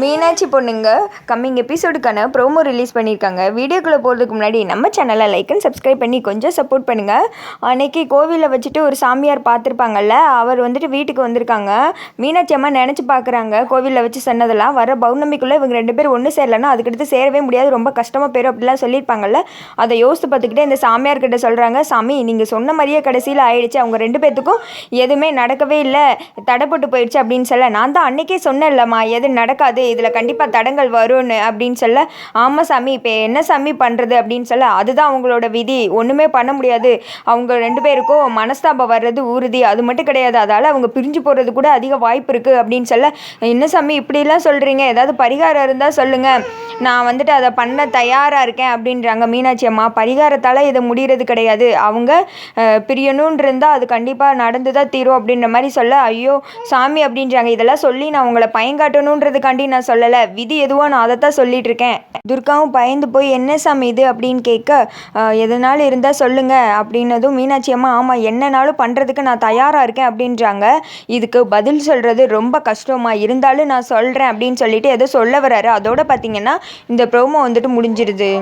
மீனாட்சி பொண்ணுங்க coming எபிசோடுக்கான promo release பண்ணியிருக்காங்க. வீடியோக்குள்ளே போகிறதுக்கு முன்னாடி நம்ம சேனலை லைக் அண்ட் சப்ஸ்கிரைப் பண்ணி கொஞ்சம் சப்போர்ட் பண்ணுங்கள் அன்னைக்கு கோவிலில் வச்சுட்டு ஒரு சாமியார் பார்த்துருப்பாங்கல்ல அவர் வந்துட்டு வீட்டுக்கு வந்திருக்காங்க. மீனாட்சி அம்மா நினச்சி பார்க்குறாங்க கோவிலில் வச்சு சொன்னதெல்லாம். வர பௌர்ணமிக்குள்ளே இவங்க ரெண்டு பேரும் ஒன்று சேரலன்னா அதுக்கடுத்து சேரவே முடியாது. ரொம்ப கஷ்டமாக போயிடும் அப்படிலாம் சொல்லியிருப்பாங்கல்ல. அதை யோசித்து பார்த்துக்கிட்டே இந்த சாமியார் கிட்ட சொல்கிறாங்க சாமி நீங்கள் சொன்ன மாதிரியே கடைசியில் ஆயிடுச்சு. அவங்க ரெண்டு பேர்த்துக்கும் எதுவுமே நடக்கவே இல்லை. தடைப்பட்டு போயிடுச்சு அப்படின்னு சொல்ல. நான் தான் அன்னைக்கே சொன்னேன்லம்மா எது நடக்காது. இதில் கண்டிப்பாக தடங்கள் வரும்னு அப்படின்னு சொல்ல ஆமாம் சாமி இப்போ என்ன சாமி பண்ணுறது அப்படின்னு சொல்ல அதுதான் அவங்களோட விதி. ஒன்றுமே பண்ண முடியாது. அவங்க ரெண்டு பேருக்கும் மனஸ்தாபம் வர்றது உறுதி. அது மட்டும் கிடையாது. அதால் அவங்க பிரிஞ்சு போகிறது கூட அதிக வாய்ப்பு இருக்குது அப்படின்னு சொல்ல என்ன சாமி இப்படிலாம் சொல்கிறீங்க ஏதாவது பரிகாரம் இருந்தால் சொல்லுங்கள் நான் வந்துட்டு அதை பண்ண தயாராக இருக்கேன் அப்படின்றாங்க மீனாட்சி அம்மா. பரிகாரத்தால் இதை முடிகிறது கிடையாது. அவங்க பிரியணுன்றிருந்தால் பிரியணும்னு இருந்தால் அது கண்டிப்பாக நடந்து தான் தீரும் அப்படின்ற மாதிரி சொல்ல ஐயோ சாமி அப்படின்றாங்க. இதெல்லாம் சொல்லி நான் உங்களை பயங்காட்டணுன்றதுக்காண்டி நான் சொல்லலை. விதி எதுவோ நான் அதை தான் சொல்லிட்டு இருக்கேன் துர்காவும் பயந்து போய் என்ன சாமி இது? அப்படின்னு கேட்க எதனாலும் இருந்தால் சொல்லுங்க அப்படின்னதும் மீனாட்சி அம்மா ஆமாம் என்னனாலும் பண்ணுறதுக்கு நான் தயாராக இருக்கேன் அப்படின்றாங்க. இதுக்கு பதில் சொல்கிறது ரொம்ப கஷ்டமாக இருந்தாலும் நான் சொல்கிறேன் அப்படின்னு சொல்லிட்டு ஏதோ சொல்ல வராரு அதோட பார்த்தீங்கன்னா இந்த ப்ரோமோ வந்துட்டு முடிஞ்சிருது.